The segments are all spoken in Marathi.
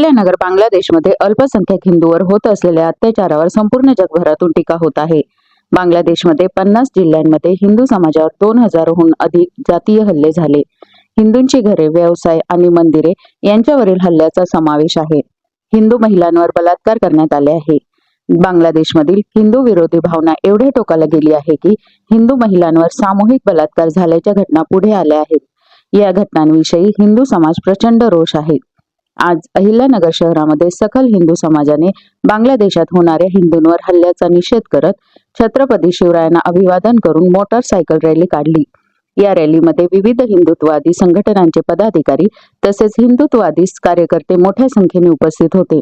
अहिल्यानगर बांगलादेशमध्ये अल्पसंख्याक हिंदूवर होत असलेल्या अत्याचारावर संपूर्ण जगभरातून टीका होत आहे. बांगलादेशमध्ये पन्नास जिल्ह्यांमध्ये हिंदू समाजावर दोन हजारहून अधिक जातीय हल्ले झाले. हिंदूंची घरे व्यवसाय आणि मंदिरे यांच्यावरील हल्ल्याचा समावेश आहे. हिंदू महिलांवर बलात्कार करण्यात आले आहे. बांगलादेशमधील हिंदू विरोधी भावना एवढे टोकाला गेली आहे की हिंदू महिलांवर सामूहिक बलात्कार झाल्याच्या घटना पुढे आल्या आहेत. या घटनांविषयी हिंदू समाज प्रचंड रोष आहे. आज अहिल्यानगर शहरामध्ये सकल हिंदू समाजाने बांगलादेशात होणाऱ्या हिंदूंवर हल्ल्याचा निषेध करत छत्रपती शिवरायांना अभिवादन करून मोटारसायकल रॅली काढली. या रॅलीमध्ये विविध हिंदुत्ववादी संघटनांचे पदाधिकारी तसेच हिंदुत्ववादी कार्यकर्ते मोठ्या संख्येने उपस्थित होते.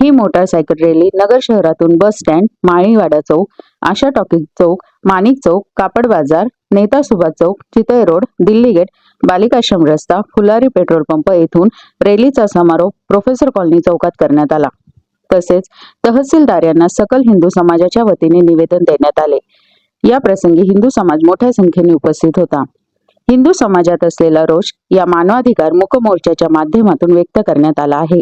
ही मोटारसायकल रॅली नगर शहरातून bus stand Maliwada Chowk Asha talkies Chowk Manik Chowk Kapad Bazar Neta Subhash Chowk चितय road Delhi gate Balikashram रस्ता फुलारी पेट्रोल पंप येथून रॅलीचा समारोप प्रोफेसर कॉलनी चौकात करण्यात आला. तसेच तहसीलदार यांना सकल हिंदू समाजाच्या वतीने निवेदन देण्यात आले. या प्रसंगी हिंदू समाज मोठ्या संख्येने उपस्थित होता. हिंदू समाजात असलेला रोष या मानवाधिकार मुक मोर्चाच्या माध्यमातून व्यक्त करण्यात आला आहे.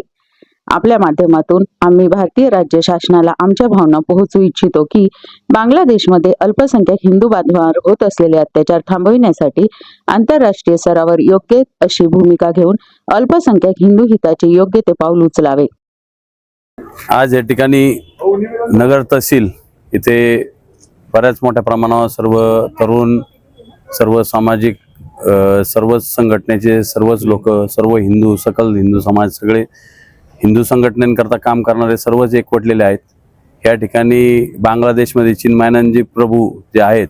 आपल्या माध्यमातून आम्ही भारतीय राज्य शासनाला आमच्या भावना पोहोचू इच्छितो की बांगलादेशमध्ये अल्पसंख्याक हिंदू बांधवांवर होत असलेले अत्याचार थांबविण्यासाठी आंतरराष्ट्रीय स्तरावर योग्य अशी भूमिका घेऊन अल्पसंख्याक हिंदू हिताचे योग्य ते पाऊल उचलावे. आज या ठिकाणी नगर तहसील इथे बऱ्याच मोठ्या प्रमाणावर सर्व तरुण सर्व सामाजिक सर्वच संघटनेचे सर्वच लोक सर्व हिंदू सकल हिंदू समाज सगळे हिंदू संघटनेकरता काम करणारे सर्वच एकवटलेले आहेत. या ठिकाणी बांगलादेशमध्ये चिन्मयानंदजी प्रभू जे आहेत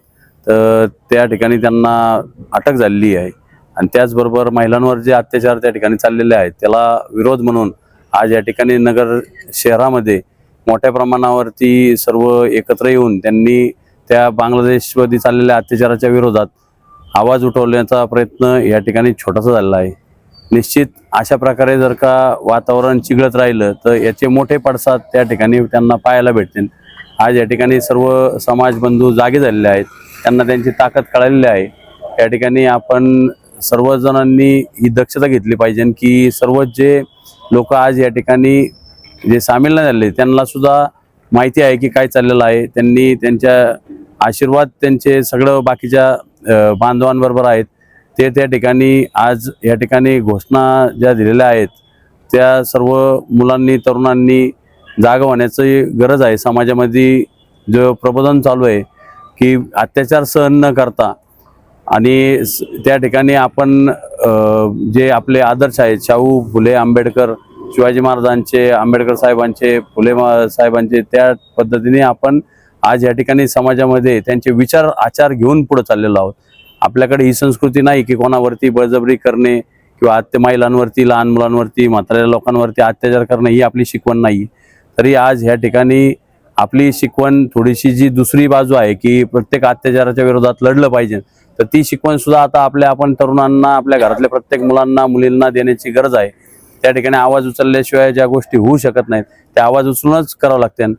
तर त्या ठिकाणी त्यांना अटक झालेली आहे. आणि त्याचबरोबर महिलांवर जे अत्याचार त्या ठिकाणी चाललेले आहेत त्याला विरोध म्हणून आज या ठिकाणी नगर शहरामध्ये मोठ्या प्रमाणावरती सर्व एकत्र येऊन त्यांनी त्या बांगलादेशमध्ये चाललेल्या अत्याचाराच्या विरोधात आवाज उठवण्याचा प्रयत्न या ठिकाणी छोटासा झालेला आहे. निश्चित अशा प्रकारे जर का वातावरण चिघळत राहिलं तर याचे मोठे पडसाद त्या ठिकाणी त्यांना पाहायला भेटतील. आज या ठिकाणी सर्व समाजबंधू जागे झालेले आहेत. त्यांना त्यांची ताकद कळलेली आहे. या ठिकाणी आपण सर्वजणांनी ही दक्षता घेतली पाहिजे की सर्व जे लोक आज या ठिकाणी जे सामील नाही झाले त्यांना सुद्धा माहिती आहे की काय चाललेलं आहे. त्यांनी त्यांच्या आशीर्वाद त्यांचे सगळं बाकीच्या बांधवांबरोबर आहेत. ते त्या ठिकाणी आज या ठिकाणी घोषणा ज्या दिलेल्या आहेत त्या सर्व मुलांनी तरुणांनी जागा होण्याची गरज आहे. समाजामध्ये जो प्रबोधन चालू आहे की अत्याचार सहन न करता आणि त्या ठिकाणी आपण जे आपले आदर्श आहेत शाहू फुले आंबेडकर शिवाजी महाराजांचे आंबेडकर साहेबांचे फुले साहेबांचे त्या पद्धतीने आपण आज या ठिकाणी समाजामध्ये त्यांचे विचार आचार घेऊन पुढे चाललेलो आहोत. आपल्याकडे ही संस्कृती नाही की कोणावरती बळजबरी करणे किंवा आत्य महिलांवरती लहान मुलांवरती म्हाताऱ्या लोकांवरती अत्याचार करणे ही आपली शिकवण नाही तरी आज ह्या ठिकाणी आपली शिकवण थोडीशी जी दुसरी बाजू आहे की प्रत्येक अत्याचाराच्या विरोधात लढलं पाहिजे तर ती शिकवण सुद्धा आता आपल्या आपण तरुणांना आपल्या घरातल्या प्रत्येक मुलांना मुलींना देण्याची गरज आहे. त्या ठिकाणी आवाज उचलल्याशिवाय ज्या गोष्टी होऊ शकत नाहीत त्या आवाज उचलूनच करावं लागते.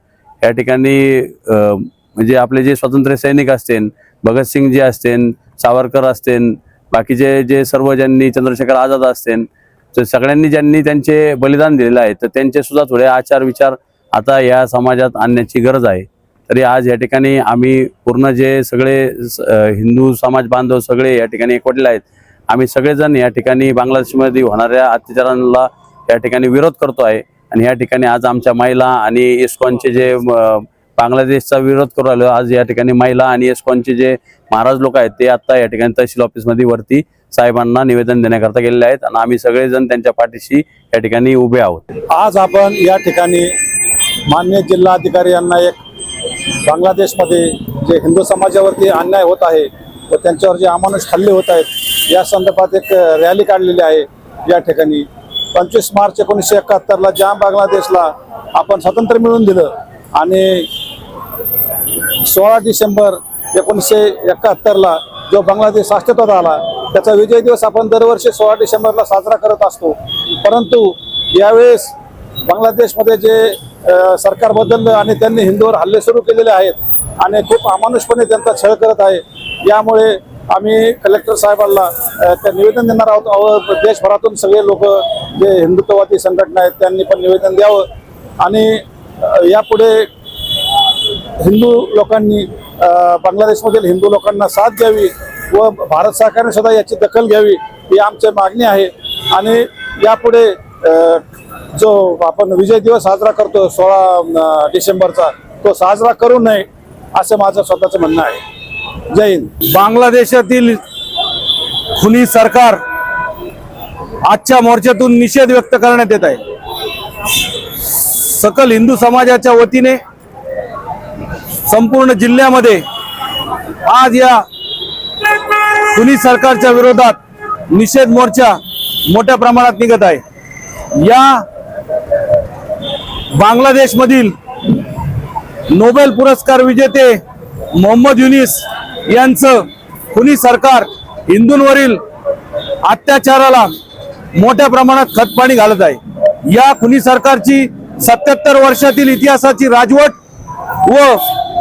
या ठिकाणी म्हणजे आपले जे स्वातंत्र्य सैनिक असतील भगतसिंग जे असतील सावरकर असतील बाकीचे जे सर्व ज्यांनी चंद्रशेखर आझाद असतील तर सगळ्यांनी ज्यांनी त्यांचे बलिदान दिलेलं आहे तर त्यांचे सुद्धा थोडे आचार विचार आता या समाजात आणण्याची गरज आहे. तरी आज या ठिकाणी आम्ही पूर्ण जे सगळे हिंदू समाज बांधव सगळे या ठिकाणी एकवटले आहेत आम्ही सगळेजण या ठिकाणी बांगलादेशमध्ये होणाऱ्या अत्याचारांना या ठिकाणी विरोध करतो आहे. आणि या ठिकाणी आज आमच्या महिला आणि इस्कॉनचे जे बांगलादेशचा विरोध करू राहिलो. आज या ठिकाणी महिला आणि एस्कॉनचे जे महाराज लोक आहेत ते आता या ठिकाणी तहसील ऑफिसमध्ये वरती साहेबांना निवेदन देण्याकरता गेलेले आहेत आणि आम्ही सगळेजण त्यांच्या पाठीशी या ठिकाणी उभे आहोत. आज आपण या ठिकाणी मान्य जिल्हाधिकारी यांना एक बांगलादेशमध्ये जे हिंदू समाजावरती अन्याय होत आहे व त्यांच्यावर जे अमानुष हल्ले होत आहेत या संदर्भात एक रॅली काढलेली आहे या ठिकाणी. पंचवीस मार्च एकोणीसशे एकाहत्तरला ज्या बांगलादेशला आपण स्वातंत्र्य मिळवून दिलं आणि सोळा डिसेंबर एकोणीसशे एकाहत्तरला जो बांगलादेश अस्तित्वात आला त्याचा विजय दिवस आपण दरवर्षी सोळा डिसेंबरला साजरा करत असतो. परंतु यावेळेस बांगलादेशमध्ये जे सरकार बदललं आणि त्यांनी हिंदूवर हल्ले सुरू केलेले आहेत आणि खूप अमानुषपणे त्यांचा छळ करत आहे यामुळे आम्ही कलेक्टर साहेबांना निवेदन देणार आहोत. अहो, देशभरातून सगळे लोक जे हिंदुत्ववादी संघटना आहेत त्यांनी पण निवेदन द्यावं. आणि यापुढे हिंदू लोकांनी बांगलादेशमधील हिंदू लोकांना साथ द्यावी व भारत सरकारने सुद्धा याची दखल घ्यावी ही आमची मागणी आहे. आणि यापुढे जो आपण विजय दिवस साजरा करतो सोळा डिसेंबरचा तो साजरा करू नये असं माझं स्वतःचं म्हणणं आहे. जय हिंद. बांगलादेशातील खुनी सरकार आजच्या मोर्चातून निषेध व्यक्त करण्यात येत आहे. सकल हिंदू समाजाच्या वतीने संपूर्ण जिल्ह्यामध्ये आज या खुनी सरकारच्या विरोधात निषेध मोर्चा मोठ्या प्रमाणात निघत आहे. या बांगलादेशमधील नोबेल पुरस्कार विजेते मोहम्मद युनिस यांचं खुनी सरकार हिंदूंवरील अत्याचाराला मोठ्या प्रमाणात खतपाणी घालत आहे. या खुनी सरकारची सत्याहत्तर वर्षातील इतिहासाची राजवट व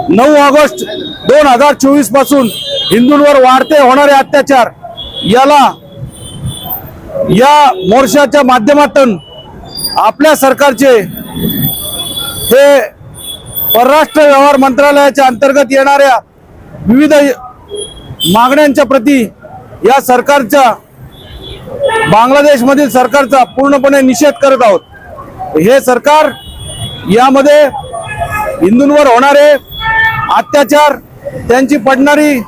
नऊ ऑगस्ट दोन हजार चोवीसपासून हिंदूंवर वाढते होणारे अत्याचार. याला या मोर्चाच्या माध्यमातून आपल्या सरकारचे हे परराष्ट्र व्यवहार मंत्रालयाच्या अंतर्गत येणाऱ्या विविध मागण्यांच्या प्रती या सरकारच्या बांगलादेशमधील सरकारचा पूर्णपणे निषेध करत आहोत. हे सरकार यामध्ये हिंदूंवर होणारे अत्याचार त्यांची पडणारी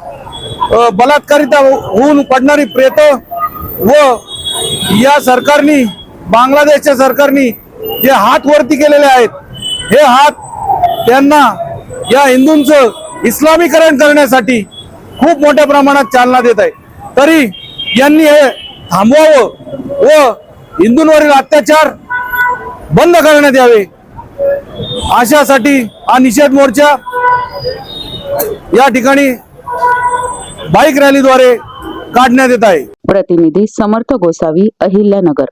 बलात्कारिता होऊन पडणारी प्रेत व या सरकारनी बांगलादेशच्या सरकारनी जे हात वरती केलेले आहेत हे हात त्यांना या हिंदूंचं इस्लामीकरण करण्यासाठी खूप मोठ्या प्रमाणात चालना देत आहे तरी यांनी हे थांबवावं व हिंदूंवरील अत्याचार बंद करण्यात यावे अशासाठी हा निषेध मोर्चा या ठिकाणी बाईक रॅलीद्वारे काढण्यात येत आहे. प्रतिनिधी समर्थ गोसावी अहिल्यानगर.